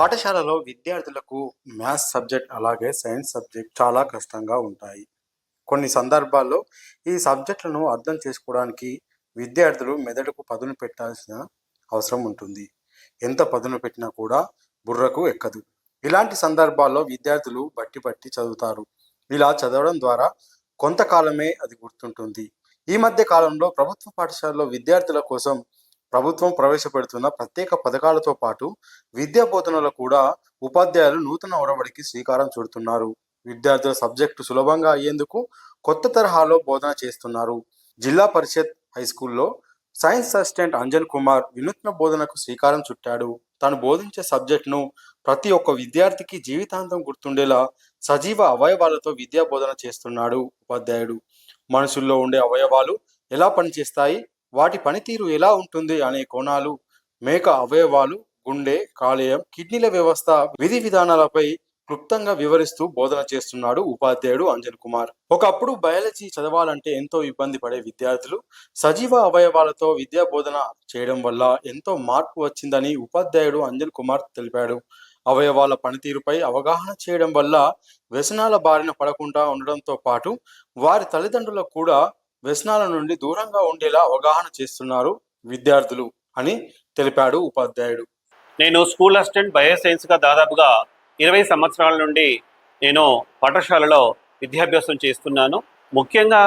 పాఠశాలలో విద్యార్థులకు maths subject అలాగే సైన్స్ సబ్జెక్ట్ చాలా కష్టంగా ఉంటాయి. కొన్ని సందర్భాల్లో ఈ సబ్జెక్టులను అర్థం చేసుకోవడానికి విద్యార్థులు మెదడుకు పదును పెట్టాల్సిన అవసరం ఉంటుంది. ఎంత పదును పెట్టినా కూడా బుర్రకు ఎక్కదు. ఇలాంటి సందర్భాల్లో విద్యార్థులు బట్టి పట్టి చదువుతారు. ఇలా చదవడం ద్వారా కొంతకాలమే అది గుర్తుంటుంది. ఈ మధ్య కాలంలో ప్రభుత్వ పాఠశాలలో విద్యార్థుల కోసం ప్రభుత్వం ప్రవేశపెడుతున్న ప్రత్యేక పథకాలతో పాటు విద్యా బోధనలో కూడా ఉపాధ్యాయులు నూతన ఒరవడికి శ్రీకారం చుడుతున్నారు. విద్యార్థుల సబ్జెక్టు సులభంగా అయ్యేందుకు కొత్త తరహాలో బోధన చేస్తున్నారు. జిల్లా పరిషత్ హై స్కూల్లో సైన్స్ అసిస్టెంట్ అంజన్ కుమార్ వినూత్న బోధనకు శ్రీకారం చుట్టాడు. తాను బోధించే సబ్జెక్టును ప్రతి ఒక్క విద్యార్థికి జీవితాంతం గుర్తుండేలా సజీవ అవయవాలతో విద్యా బోధన చేస్తున్నాడు ఉపాధ్యాయుడు. మనుషుల్లో ఉండే అవయవాలు ఎలా పనిచేస్తాయి? వాటి పనితీరు ఎలా ఉంటుంది అనే కోణాలు మేక అవయవాలు గుండె కాలేయం కిడ్నీల వ్యవస్థ విధి విధానాలపై క్లుప్తంగా వివరిస్తూ బోధన చేస్తున్నాడు ఉపాధ్యాయుడు అంజన్ కుమార్. ఒకప్పుడు బయాలజీ చదవాలంటే ఎంతో ఇబ్బంది పడే విద్యార్థులు సజీవ అవయవాలతో విద్యా బోధన చేయడం వల్ల ఎంతో మార్పు వచ్చిందని ఉపాధ్యాయుడు అంజన్ కుమార్ తెలిపాడు. అవయవాల పనితీరుపై అవగాహన చేయడం వల్ల వ్యసనాల బారిన పడకుండా ఉండడంతో పాటు వారి తల్లిదండ్రులకు కూడా వ్యసనాల నుండి దూరంగా ఉండేలా అవగాహన చేస్తున్నారు విద్యార్థులు అని తెలిపాడు ఉపాధ్యాయుడు. నేను స్కూల్ అసిస్టెంట్ బయోసైన్స్గా దాదాపుగా ఇరవై సంవత్సరాల నుండి నేను పాఠశాలలో విద్యాభ్యాసం చేస్తున్నాను. ముఖ్యంగా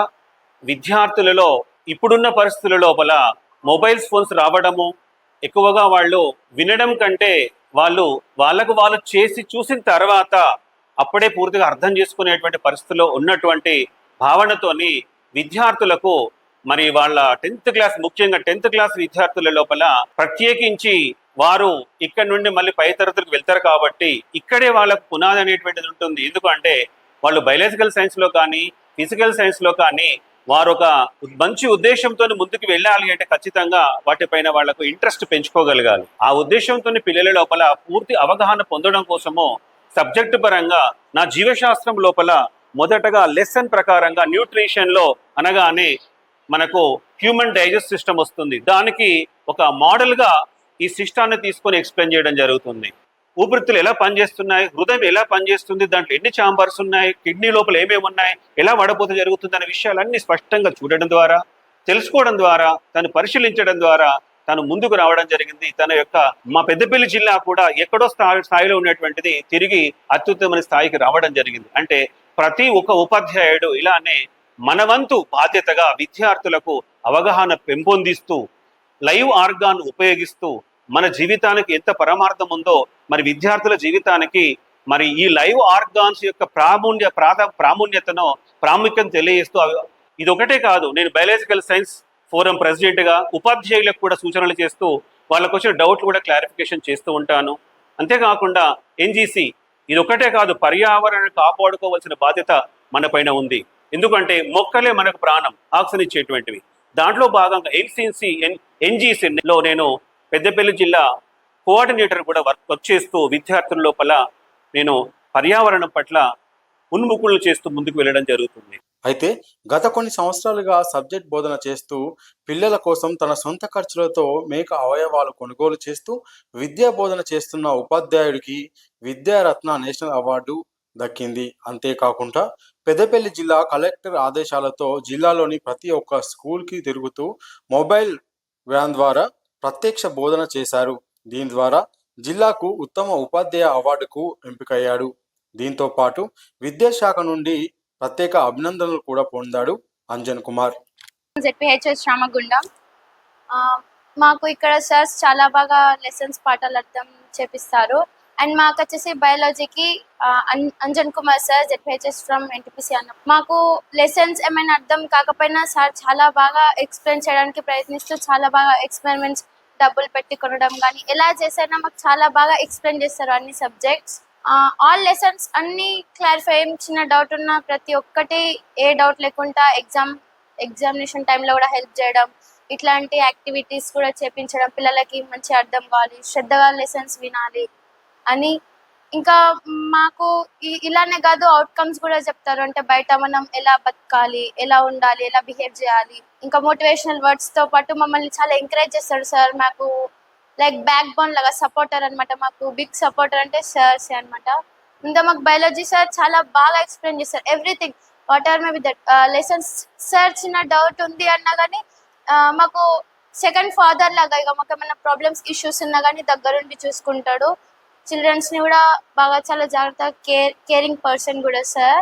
విద్యార్థులలో ఇప్పుడున్న పరిస్థితుల లోపల మొబైల్ ఫోన్స్ రావడము ఎక్కువగా వాళ్ళు వినడం కంటే వాళ్ళు వాళ్ళకు వాళ్ళు చేసి చూసిన తర్వాత అప్పుడే పూర్తిగా అర్థం చేసుకునేటువంటి పరిస్థితుల్లో ఉన్నటువంటి భావనతోని విద్యార్థులకు మరి వాళ్ళ టెన్త్ క్లాస్ ముఖ్యంగా టెన్త్ క్లాస్ విద్యార్థుల లోపల ప్రత్యేకించి వారు ఇక్కడ నుండి మళ్ళీ పై తరగతులకు వెళ్తారు కాబట్టి ఇక్కడే వాళ్ళకు పునాది అనేటువంటిది ఉంటుంది. ఎందుకంటే వాళ్ళు బయలాజికల్ సైన్స్లో కానీ ఫిజికల్ సైన్స్లో కానీ వారు ఒక మంచి ఉద్దేశంతో ముందుకు వెళ్ళాలి అంటే ఖచ్చితంగా వాటిపైన వాళ్ళకు ఇంట్రెస్ట్ పెంచుకోగలగాలి. ఆ ఉద్దేశంతో పిల్లల లోపల పూర్తి అవగాహన పొందడం కోసము సబ్జెక్టు పరంగా నా జీవశాస్త్రం లోపల మొదటగా లెసన్ ప్రకారంగా న్యూట్రిషన్లో అనగానే మనకు హ్యూమన్ డైజెస్ట్ సిస్టమ్ వస్తుంది. దానికి ఒక మోడల్గా ఈ సిస్టాన్ని తీసుకొని ఎక్స్ప్లెయిన్ చేయడం జరుగుతుంది. ఊపిరితిత్తులు ఎలా పనిచేస్తున్నాయి? హృదయం ఎలా పనిచేస్తుంది? దాంట్లో ఎన్ని చాంబర్స్ ఉన్నాయి? కిడ్నీ లోపల ఏమేమి ఉన్నాయి? ఎలా వడపోత జరుగుతుంది? అనే విషయాలన్నీ స్పష్టంగా చూడడం ద్వారా తెలుసుకోవడం ద్వారా తను పరిశీలించడం ద్వారా తను ముందుకు రావడం జరిగింది. తన యొక్క మా పెద్దపల్లి జిల్లా కూడా ఎక్కడో స్థాయి స్థాయిలో ఉన్నటువంటిది తిరిగి అత్యుత్తమైన స్థాయికి రావడం జరిగింది. అంటే ప్రతి ఒక్క ఉపాధ్యాయుడు ఇలానే మనవంతు బాధ్యతగా విద్యార్థులకు అవగాహన పెంపొందిస్తూ లైవ్ ఆర్గాన్ ఉపయోగిస్తూ మన జీవితానికి ఎంత పరమార్థం ఉందో మరి విద్యార్థుల జీవితానికి మరి ఈ లైవ్ ఆర్గాన్స్ యొక్క ప్రాముణ్య ప్రాధ ప్రాముణ్యతను ప్రాముఖ్యం తెలియజేస్తూ ఇది ఒకటే కాదు నేను బయాలజికల్ సైన్స్ ఫోరం ప్రెసిడెంట్గా ఉపాధ్యాయులకు కూడా సూచనలు చేస్తూ వాళ్ళకు వచ్చిన డౌట్లు కూడా క్లారిఫికేషన్ చేస్తూ ఉంటాను. అంతేకాకుండా ఎన్జీసీ ఇది ఒకటే కాదు పర్యావరణాన్ని కాపాడుకోవాల్సిన బాధ్యత మన పైన ఉంది. ఎందుకంటే మొక్కలే మనకు ప్రాణం ఆక్సిజన్ ఇచ్చేటువంటివి. దాంట్లో భాగంగా ఎన్సీసీ ఎన్ ఎన్జీసీ లో నేను పెద్దపల్లి జిల్లా కోఆర్డినేటర్ కూడా వర్క్ వర్క్ చేస్తూ విద్యార్థుల లోపల నేను పర్యావరణం పట్ల ఉన్ముఖులు చేస్తూ ముందుకు వెళ్ళడం జరుగుతుంది. అయితే గత కొన్ని సంవత్సరాలుగా సబ్జెక్ట్ బోధన చేస్తూ పిల్లల కోసం తన సొంత ఖర్చులతో మేక అవయవాలు కొనుగోలు చేస్తూ విద్యా బోధన చేస్తున్న ఉపాధ్యాయుడికి విద్యారత్న నేషనల్ అవార్డు దక్కింది. అంతేకాకుండా పెద్దపల్లి జిల్లా కలెక్టర్ ఆదేశాలతో జిల్లాలోని ప్రతి ఒక్క స్కూల్కి తిరుగుతూ మొబైల్ వ్యాన్ ద్వారా ప్రత్యక్ష బోధన చేశారు. దీని ద్వారా జిల్లాకు ఉత్తమ ఉపాధ్యాయ అవార్డుకు ఎంపికయ్యాడు. దీంతో పాటు విద్యాశాఖ నుండి ప్రత్యేక అభినందనలు కూడా పొందాడు అంజన్ కుమార్. జెడ్పిహెచ్ఎస్ రామగుండం. మాకు ఇక్కడ సార్స్ చాలా బాగా లెసన్స్ పాఠాలు అర్థం చేపిస్తారు. అండ్ మాకు వచ్చేసి బయాలజీకి Anjan Kumar sir ZPHS from NTPC అన్న మాకు లెసన్స్ ఏమైనా అర్థం కాకపోయినా సార్ చాలా బాగా ఎక్స్ప్లెయిన్ చేయడానికి ప్రయత్నిస్తూ చాలా బాగా ఎక్స్పెరిమెంట్స్ డబ్బులు పెట్టి కొనడం కానీ ఎలా చేసైనా మాకు చాలా బాగా ఎక్స్ప్లెయిన్ చేస్తారు అన్ని సబ్జెక్ట్స్. ఆల్ లెసన్స్ అన్ని క్లారిఫై చిన్న డౌట్ ఉన్న ప్రతి ఒక్కటి ఏ డౌట్ లేకుండా ఎగ్జామ్ ఎగ్జామినేషన్ టైంలో కూడా హెల్ప్ చేయడం ఇట్లాంటి యాక్టివిటీస్ కూడా చేపించడం పిల్లలకి మంచి అర్థం కావాలి శ్రద్ధగా లెసన్స్ వినాలి అని. ఇంకా మాకు ఇలానే కాదు అవుట్కమ్స్ కూడా చెప్తారు. అంటే బయట మనం ఎలా బతకాలి ఎలా ఉండాలి ఎలా బిహేవ్ చేయాలి. ఇంకా మోటివేషనల్ వర్డ్స్తో పాటు మమ్మల్ని చాలా ఎంకరేజ్ చేస్తాడు సార్ మాకు లైక్ బ్యాక్ బోన్ లాగా సపోర్టర్ అన్నమాట మాకు బిగ్ సపోర్టర్ అంటే సార్స్ అన్నమాట. ఇంకా మాకు బయాలజీ సార్ చాలా బాగా ఎక్స్ప్లెయిన్ చేస్తారు everything what are may with that lessons sir చిన్న డౌట్ ఉంది అన్నా కానీ మాకు సెకండ్ ఫాదర్ లాగా ఇక మాకు ఏమైనా ప్రాబ్లమ్స్ ఇష్యూస్ ఉన్నా కానీ దగ్గరుండి చూసుకుంటాడు. చిల్డ్రన్స్ని కూడా బాగా చాలా జాగ్రత్తగా కేర్ కేరింగ్ పర్సన్ కూడా సార్